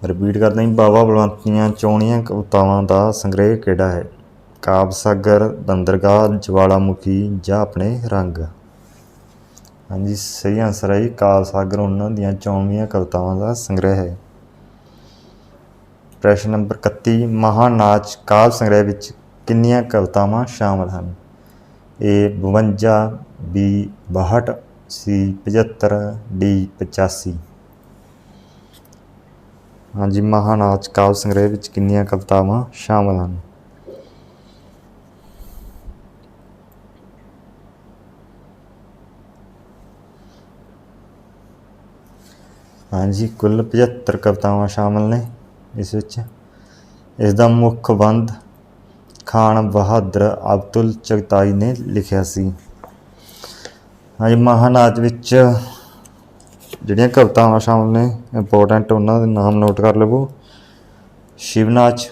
S1: ਰਿਪੀਟ ਕਰਦਾ ਹਾਂ ਬਾਬਾ ਬਲਵੰਤ ਦੀਆਂ ਚੋਣੀਆਂ ਕਵਿਤਾਵਾਂ ਦਾ ਸੰਗ੍ਰਹਿ ਕਿਹੜਾ ਹੈ? ਕਾਵ ਸਾਗਰ ਬੰਦਰਗਾਹ ਜਵਾਲਾਮੁਖੀ ਜਾਂ ਆਪਣੇ ਰੰਗ। ਹਾਂਜੀ, ਸਹੀ ਆਨਸਰ ਹੈ ਜੀ ਕਾਵ ਸਾਗਰ ਉਹਨਾਂ ਦੀਆਂ ਚੌਵੀਆਂ ਕਵਿਤਾਵਾਂ ਦਾ ਸੰਗ੍ਰਹਿ ਹੈ। ਪ੍ਰਸ਼ਨ ਨੰਬਰ 31 ਮਹਾਨਾਚ ਕਾਵਿ ਸੰਗ੍ਰਹਿ ਵਿੱਚ ਕਿੰਨੀਆਂ ਕਵਿਤਾਵਾਂ ਸ਼ਾਮਲ ਹਨ? ਏ 52 ਬੀ 62 ਸੀ 75 ਡੀ 85 ਹਾਂਜੀ, ਮਹਾਨਾਚ ਕਾਵਿ ਸੰਗ੍ਰਹਿ ਵਿੱਚ ਕਿੰਨੀਆਂ ਕਵਿਤਾਵਾਂ ਸ਼ਾਮਲ ਹਨ? ਹਾਂਜੀ, ਕੁੱਲ 75 ਕਵਿਤਾਵਾਂ ਸ਼ਾਮਲ ਨੇ। ਇਸ ਵਿੱਚ। ਇਸ ਦਾ ਮੁੱਖ ਬੰਦ ਖਾਨ ਬਹਾਦਰ ਅਬਦੁਲ ਚਗਤਾਈ ਨੇ ਲਿਖਿਆ ਸੀ। ਹਾਂਜੀ ਮਹਾਨਾਚ ਵਿੱਚ ਜਿਹੜੀਆਂ ਕਵਿਤਾਵਾਂ ਸ਼ਾਮਲ ਨੇ ਇੰਪੋਰਟੈਂਟ ਉਹਨਾਂ ਦੇ ਨਾਮ ਨੋਟ ਕਰ ਲਵੋ। ਸ਼ਿਵਨਾਚ।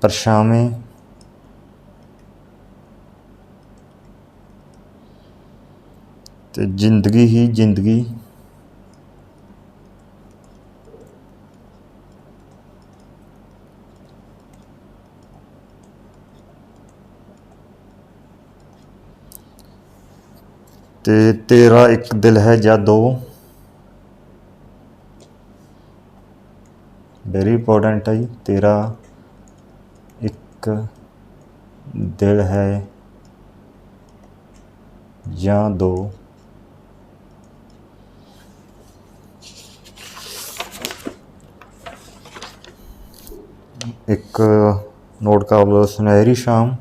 S1: ਪਰਛਾਵੇਂ। ਤੇ ਜ਼ਿੰਦਗੀ ਹੀ ਜ਼ਿੰਦਗੀ। ਤੇ ਤੇਰਾ ਇੱਕ ਦਿਲ ਹੈ ਜਾਂ ਦੋ ਵੈਰੀ ਇੰਪੋਰਟੈਂਟ ਹੈ ਜੀ, ਤੇਰਾ ਇੱਕ ਦਿਲ ਹੈ ਜਾਂ ਦੋ ਇੱਕ ਨੋਟ ਕਰ ਲਓ ਸੁਨਹਿਰੀ ਸ਼ਾਮ।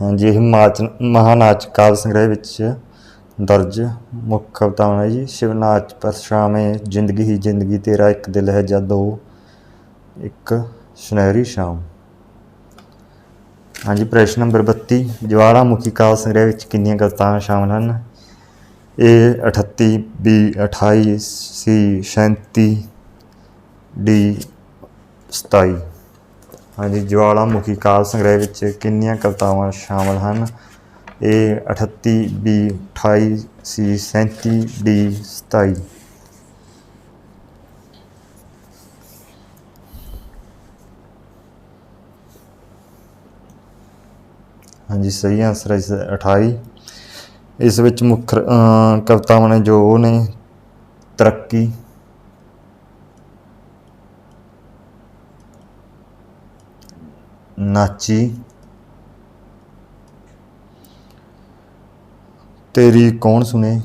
S1: ਹਾਂਜੀ, ਇਹ ਮਹਾਨਾਚ ਕਾਵਿ ਸੰਗ੍ਰਹਿ ਵਿੱਚ ਦਰਜ ਮੁੱਖ ਕਵਿਤਾਵਾਂ ਹੈ ਜੀ। ਸ਼ਿਵਨਾਚ ਪਰਛਾਵੇਂ ਜ਼ਿੰਦਗੀ ਹੀ ਜ਼ਿੰਦਗੀ, ਤੇਰਾ ਇੱਕ ਦਿਲ ਹੈ ਜਾਂ ਦੋ। ਇੱਕ ਸੁਨਹਿਰੀ ਸ਼ਾਮ। ਹਾਂਜੀ, ਪ੍ਰਸ਼ਨ ਨੰਬਰ 32 ਜਵਾਲਾਮੁਖੀ ਕਾਲ ਸੰਗ੍ਰਹਿ ਵਿੱਚ ਕਿੰਨੀਆਂ ਕਵਿਤਾਵਾਂ ਸ਼ਾਮਲ ਹਨ? ਇਹ 38 ਬੀ 28 ਸੀ 37 ਡੀ 27 ਹਾਂਜੀ, ਜਵਾਲਾਮੁਖੀ ਕਾਲ ਸੰਗ੍ਰਹਿ ਵਿੱਚ ਕਿੰਨੀਆਂ ਕਵਿਤਾਵਾਂ ਸ਼ਾਮਲ ਹਨ? ਇਹ 38 ਬੀ 28 ਸੀ 37 ਡੀ 27 ਹਾਂਜੀ, ਸਹੀ ਆਨਸਰ ਹੈ ਇਸ ਦਾ 28 ਇਸ ਵਿੱਚ ਮੁੱਖ ਕਵਿਤਾਵਾਂ ਨੇ ਜੋ ਉਹ ਨੇ, ਤਰੱਕੀ। ਨਾਚੀ। ਤੇਰੀ ਕੌਣ ਸੁਣੇ?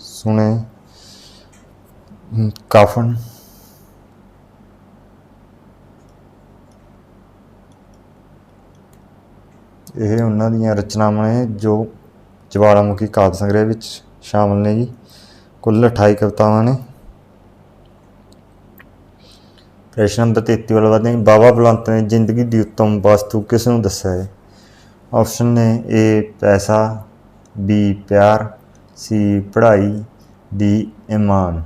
S1: ਸੁਣੇ। ਕਾਫਨ। ਇਹ ਉਹਨਾਂ ਦੀਆਂ ਰਚਨਾਵਾਂ ਨੇ ਜੋ ਜਵਾਲਾਮੁਖੀ ਕਾਵਿ ਸੰਗ੍ਰਹਿ ਵਿੱਚ ਸ਼ਾਮਲ ਨੇ ਜੀ। ਕੁੱਲ 28 ਕਵਿਤਾਵਾਂ ਨੇ। ਪ੍ਰਸ਼ਨ ਨੰਬਰ 33 ਵੱਲ ਵਧਦੇ ਹਾਂ ਬਾਬਾ ਬਲਵੰਤ ਨੇ ਜ਼ਿੰਦਗੀ ਦੀ ਉੱਤਮ ਵਸਤੂ ਕਿਸ ਨੂੰ ਦੱਸਿਆ ਹੈ? ਆਪਸ਼ਨ ਨੇ ਏ ਪੈਸਾ ਬੀ ਪਿਆਰ ਸੀ ਪੜ੍ਹਾਈ ਡੀ ਇਮਾਨ।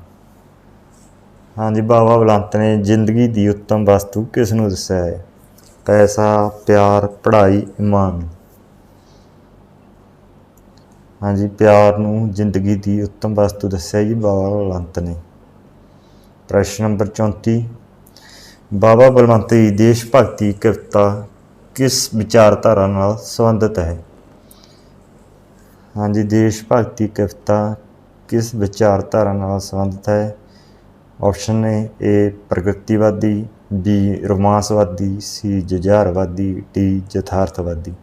S1: ਹਾਂਜੀ ਬਾਬਾ ਬਲੰਤ ਨੇ ਜ਼ਿੰਦਗੀ ਦੀ ਉੱਤਮ ਵਸਤੂ ਕਿਸ ਨੂੰ ਦੱਸਿਆ ਹੈ? ਪੈਸਾ, ਪਿਆਰ, ਪੜ੍ਹਾਈ, ਇਮਾਨ। ਹਾਂਜੀ, ਪਿਆਰ ਨੂੰ ਜ਼ਿੰਦਗੀ ਦੀ ਉੱਤਮ ਵਸਤੂ ਦੱਸਿਆ ਜੀ ਬਾਬਾ ਬਲਵੰਤ ਨੇ। ਪ੍ਰਸ਼ਨ ਨੰਬਰ 34 ਬਾਬਾ ਬਲਵੰਤ ਦੀ ਦੇਸ਼ ਭਗਤੀ ਕਵਿਤਾ ਕਿਸ ਵਿਚਾਰਧਾਰਾ ਨਾਲ ਸੰਬੰਧਿਤ ਹੈ? ਹਾਂਜੀ, ਦੇਸ਼ ਭਗਤੀ ਕਵਿਤਾ ਕਿਸ ਵਿਚਾਰਧਾਰਾ ਨਾਲ ਸੰਬੰਧਿਤ ਹੈ? ਆਪਸ਼ਨ ਨੇ ਏ ਪ੍ਰਗਤੀਵਾਦੀ ਬੀ ਰੋਮਾਂਸਵਾਦੀ ਸੀ ਜੁਝਾਰਵਾਦੀ ਡੀ ਯਥਾਰਥਵਾਦੀ।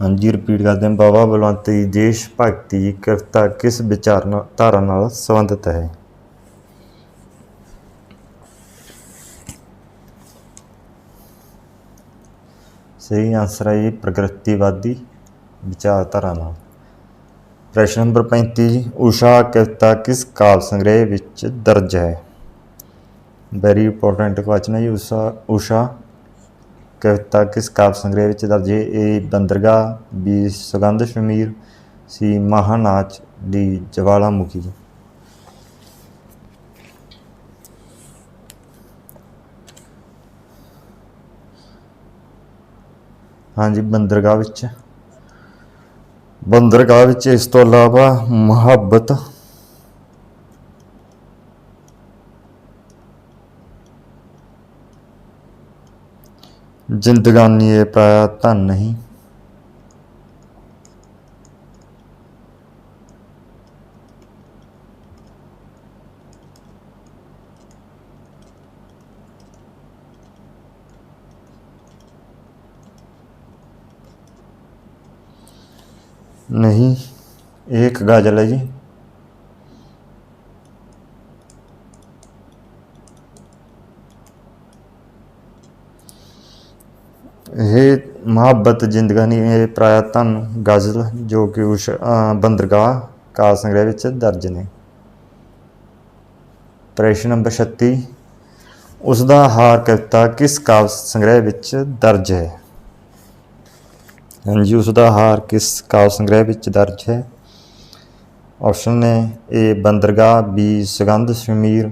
S1: ਹਾਂਜੀ ਰਿਪੀਟ ਕਰਦੇ ਹਾਂ। ਬਾਬਾ ਬਲਵੰਤ ਦੀ ਦੇਸ਼ ਭਗਤੀ ਕਵਿਤਾ ਕਿਸ ਵਿਚਾਰਧਾਰਾ ਨਾਲ ਸੰਬੰਧਿਤ ਹੈ? ਸਹੀ ਆਨਸਰ ਹੈ ਜੀ, ਪ੍ਰਗਤੀਵਾਦੀ ਵਿਚਾਰਧਾਰਾ ਨਾਲ। ਪ੍ਰਸ਼ਨ ਨੰਬਰ 35 ਜੀ ਊਸ਼ਾ ਕਵਿਤਾ ਕਿਸ ਕਾਵਿ ਸੰਗ੍ਰਹਿ ਵਿੱਚ ਦਰਜ ਹੈ? ਵੈਰੀ ਇੰਪੋਰਟੈਂਟ ਕੁਐਸਚਨ ਹੈ ਜੀ ਊਸ਼ਾ ਊਸ਼ਾ ਕਵਿਤਾ ਕਿਸ ਕਾਵਿ ਸੰਗ੍ਰਹਿ ਵਿੱਚ ਦਰਜ ਹੈ? ਇਹ ਬੰਦਰਗਾਹ ਬੀ ਸੁਗੰਧ ਸ਼ਮੀਰ ਸੀ ਮਹਾਨਾਚ ਡੀ ਜਵਾਲਾਮੁਖੀ ਹਾਂਜੀ, ਬੰਦਰਗਾਹ ਵਿੱਚ। ਬੰਦਰਗਾਹ ਵਿੱਚ ਇਸ ਤੋਂ ਇਲਾਵਾ ਮੁਹੱਬਤ। ਜ਼ਿੰਦਗਾਨੀ ਇਹ ਪਾਇਆ ਧਨ ਨਹੀਂ। ਨਹੀਂ, ਇਹ ਇੱਕ ਗਾਜ਼ਲ ਹੈ ਜੀ। ਇਹ ਮੁਹੱਬਤ ਜ਼ਿੰਦਗਾਨੀ, ਇਹ ਪ੍ਰਾਇਆ ਧਨ ਗਜ਼ਲ ਜੋ ਕਿ ਉਸ ਬੰਦਰਗਾਹ ਕਾਲ ਸੰਗ੍ਰਹਿ ਵਿੱਚ ਦਰਜ ਨੇ। ਪ੍ਰਸ਼ਨ ਨੰਬਰ 36 ਉਸ ਦਾ ਹਾਰ ਕਵਿਤਾ ਕਿਸ ਕਾਲ ਸੰਗ੍ਰਹਿ ਵਿੱਚ ਦਰਜ ਹੈ? ਹਾਂਜੀ ਉਸ ਦਾ ਹਾਰ ਕਿਸ ਕਾਵਿ ਸੰਗ੍ਰਹਿ ਵਿੱਚ ਦਰਜ ਹੈ? ਆਪਸ਼ਨ ਨੇ ਏ ਬੰਦਰਗਾਹ ਬੀ ਸੁਗੰਧ ਸ਼ਮੀਰ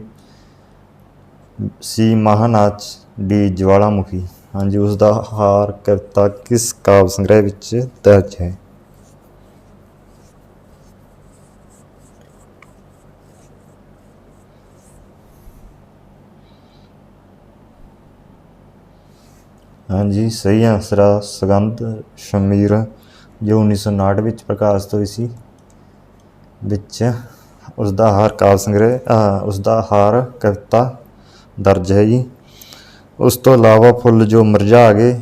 S1: ਸੀ ਮਹਾਨਾਚ ਡੀ ਜਵਾਲਾਮੁਖੀ। ਹਾਂਜੀ ਉਸ ਦਾ ਹਾਰ ਕਵਿਤਾ ਕਿਸ ਕਾਵਿ ਸੰਗ੍ਰਹਿ ਵਿੱਚ ਦਰਜ ਹੈ? ਹਾਂਜੀ ਸਹੀ ਆਨਸਰ ਆ। ਸੁਗੰਧ ਸ਼ਮੀਰ ਜੋ 1959 ਵਿੱਚ ਪ੍ਰਕਾਸ਼ਿਤ ਹੋਈ ਸੀ ਵਿੱਚ ਉਸ ਦਾ ਹਾਰ ਕਾਵਿ ਸੰਗ੍ਰਹਿ ਅ, ਉਸ ਦਾ ਹਾਰ ਕਵਿਤਾ ਦਰਜ ਹੈ ਜੀ। ਉਸ ਤੋਂ ਇਲਾਵਾ ਫੁੱਲ ਜੋ ਮਰਝਾ ਗਏ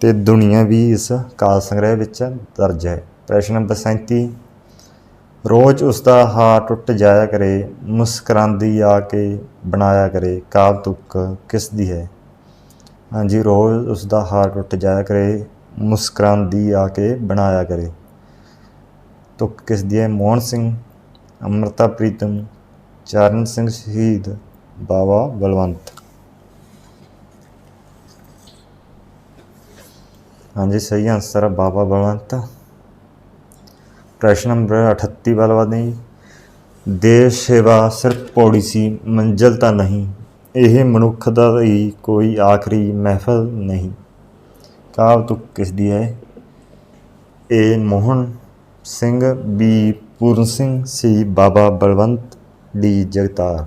S1: ਤੇ ਦੁਨੀਆ ਵੀ ਇਸ ਕਾਲ ਸੰਗ੍ਰਹਿ ਵਿੱਚ ਦਰਜ ਹੈ। ਪ੍ਰਸ਼ਨ ਨੰਬਰ 37 ਰੋਜ਼ ਉਸ ਦਾ ਹਾਰ ਟੁੱਟ ਜਾਇਆ ਕਰੇ ਮੁਸਕਰਾਂਦੀ ਆ ਕੇ ਬਣਾਇਆ ਕਰੇ ਕਾਵ ਤੁਕ ਕਿਸ ਦੀ ਹੈ? ਹਾਂਜੀ, ਰੋਜ਼ ਉਸ ਦਾ ਹਾਰ ਟੁੱਟ ਜਾਇਆ ਕਰੇ, ਮੁਸਕਰਾਂਦੀ ਆ ਕੇ ਬਣਾਇਆ ਕਰੇ। ਤੁਕ ਕਿਸ ਦੀ ਹੈ? ਮੋਹਨ ਸਿੰਘ, ਅਮਰਤਾ ਪ੍ਰੀਤਮ, ਚਰਨ ਸਿੰਘ ਸ਼ਹੀਦ, ਬਾਵਾ ਬਲਵੰਤ। ਹਾਂਜੀ, ਸਹੀ ਆਨਸਰ ਹੈ ਬਾਬਾ ਬਲਵੰਤ। ਪ੍ਰਸ਼ਨ ਨੰਬਰ 38 ਵੱਲ ਵਧਦੇ ਦੇਸ਼ ਸੇਵਾ ਸਿਰਫ ਪੌੜੀ ਸੀ, ਮੰਜ਼ਿਲ ਤਾਂ ਨਹੀਂ ਇਹ ਮਨੁੱਖ ਦਾ ਹੀ ਕੋਈ ਆਖਰੀ ਮਹਿਫਲ ਨਹੀਂ। ਕਾਵ ਤੁਕ ਕਿਸ ਦੀ ਹੈ? ਇਹ Mohan Singh, B Puran Singh, C Baba Balwant D Jagtar.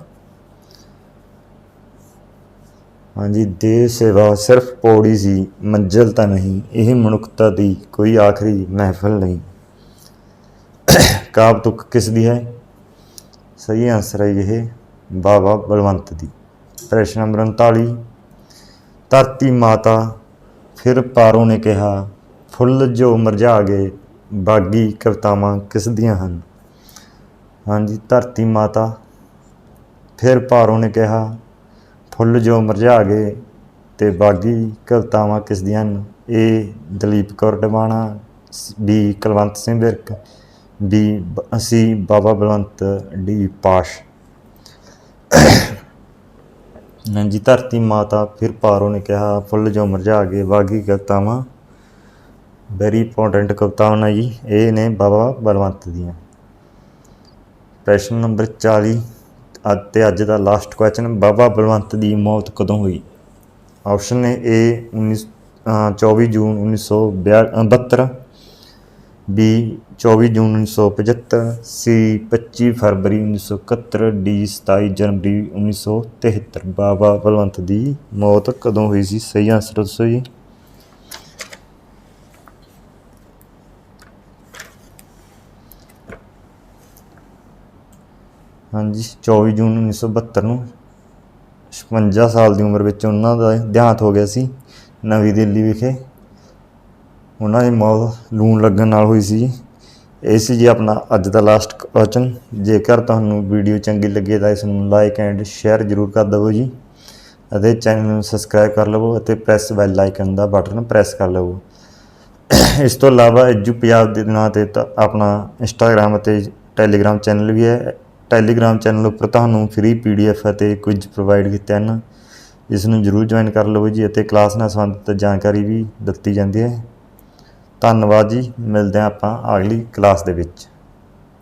S1: ਹਾਂਜੀ ਦੇਸ਼ ਸੇਵਾ ਸਿਰਫ ਪੌੜੀ ਸੀ, ਮੰਜ਼ਿਲ ਤਾਂ ਨਹੀਂ। ਇਹ ਮਨੁੱਖਤਾ ਦੀ ਕੋਈ ਆਖਰੀ ਮਹਿਫਲ ਨਹੀਂ। ਕਾਵ ਤੁਕ ਕਿਸ ਦੀ ਹੈ? ਸਹੀ ਆਨਸਰ ਹੈ ਇਹ ਬਾਬਾ ਬਲਵੰਤ ਦੀ। ਪ੍ਰਸ਼ਨ ਨੰਬਰ 39 ਧਰਤੀ ਮਾਤਾ, ਫਿਰ ਪਾਰੋ ਨੇ ਕਿਹਾ, ਫੁੱਲ ਜੋ ਮਰਝਾ ਗਏ ਬਾਗੀ ਕਵਿਤਾਵਾਂ ਕਿਸ ਦੀਆਂ ਹਨ? ਹਾਂਜੀ, ਧਰਤੀ ਮਾਤਾ, ਫਿਰ ਪਾਰੋ ਨੇ ਕਿਹਾ, ਫੁੱਲ ਜੋ ਮਰਝਾ ਗਏ ਤੇ ਬਾਗੀ ਕਵਿਤਾਵਾਂ ਕਿਸ ਦੀਆਂ ਹਨ? ਇਹ ਦਲੀਪ ਕੌਰ ਡਵਾਣਾ ਬੀ, ਕੁਲਵੰਤ ਸਿੰਘ ਵਿਰਕ ਬੀ ਅਸੀਂ ਬਾਬਾ ਬਲਵੰਤ ਡੀ ਪਾਸ਼। ਹਾਂਜੀ ਧਰਤੀ ਮਾਤਾ ਫਿਰ ਪਾਰੋ ਨੇ ਕਿਹਾ ਫੁੱਲ ਜੋ ਮੁਰਝਾ ਗਏ ਬਾਗੀ ਕਵਿਤਾਵਾਂ। ਵੈਰੀ ਇੰਪੋਰਟੈਂਟ ਕਵਿਤਾਵਾਂ ਜੀ। ਇਹ ਨੇ ਬਾਬਾ ਬਲਵੰਤ ਦੀਆਂ। ਪ੍ਰਸ਼ਨ ਨੰਬਰ 40 ਅਤੇ ਅੱਜ ਦਾ ਲਾਸਟ ਕੁਐਸਚਨ ਬਾਬਾ ਬਲਵੰਤ ਦੀ ਮੌਤ ਕਦੋਂ ਹੋਈ? ਆਪਸ਼ਨ ਨੇ ਏ 19 ਅ, 24 ਜੂਨ 1972 ਬੀ 24 ਜੂਨ 1975 ਸੀ 25 ਫਰਵਰੀ 1971 ਡੀ 27 ਜਨਵਰੀ 1973 ਬਾਬਾ ਬਲਵੰਤ ਦੀ ਮੌਤ ਕਦੋਂ ਹੋਈ ਸੀ? ਸਹੀ ਆਨਸਰ ਦੱਸੋ ਜੀ। ਹਾਂਜੀ 24 ਜੂਨ 1972 ਨੂੰ 56 ਸਾਲ ਦੀ ਉਮਰ ਵਿੱਚ ਉਹਨਾਂ ਦਾ ਦੇਹਾਂਤ ਹੋ ਗਿਆ ਸੀ ਨਵੀਂ ਦਿੱਲੀ ਵਿਖੇ। ਉਹਨਾਂ ਦੀ ਮੌਤ ਲੂਣ ਲੱਗਣ ਨਾਲ ਹੋਈ ਸੀ। ਇਹ ਸੀ ਜੀ ਆਪਣਾ ਅੱਜ ਦਾ ਲਾਸਟ ਕੁਐਸਚਨ ਜੇਕਰ ਤੁਹਾਨੂੰ ਵੀਡੀਓ ਚੰਗੀ ਲੱਗੇ ਤਾਂ ਇਸ ਨੂੰ ਲਾਈਕ ਐਂਡ ਸ਼ੇਅਰ ਜ਼ਰੂਰ ਕਰ ਦਿਓ ਜੀ। ਅਤੇ ਚੈਨਲ ਨੂੰ ਸਬਸਕ੍ਰਾਈਬ ਕਰ ਲਵੋ ਅਤੇ ਪ੍ਰੈਸ ਬੈਲ ਆਈਕਨ ਦਾ ਬਟਨ ਪ੍ਰੈਸ ਕਰ ਲਵੋ। ਇਸ ਤੋਂ ਇਲਾਵਾ ਐਜੂ ਪੰਜਾਬ ਦੇ ਨਾਂ ਤੇ ਤਾਂ ਆਪਣਾ ਇੰਸਟਾਗ੍ਰam ਅਤੇ ਟੈਲੀਗ੍ਰam ਚੈਨਲ ਵੀ ਹੈ। ਟੈਲੀਗ੍ਰam ਚੈਨਲ ਉੱਪਰ ਤੁਹਾਨੂੰ ਫ੍ਰੀ ਪੀਡੀਐਫ ਅਤੇ ਕੁਝ ਪ੍ਰੋਵਾਈਡ ਕੀਤੇ ਹਨ। ਇਸ ਨੂੰ ਜਰੂਰ ਜੁਆਇਨ ਕਰ ਲਵੋ ਜੀ ਅਤੇ ਕਲਾਸ ਨਾਲ ਸੰਬੰਧਿਤ ਜਾਣਕਾਰੀ ਵੀ ਦਿੱਤੀ ਜਾਂਦੀ ਹੈ। ਧੰਨਵਾਦ ਜੀ ਮਿਲਦੇ ਹਾਂ ਆਪਾਂ ਅਗਲੀ ਕਲਾਸ ਦੇ ਵਿੱਚ।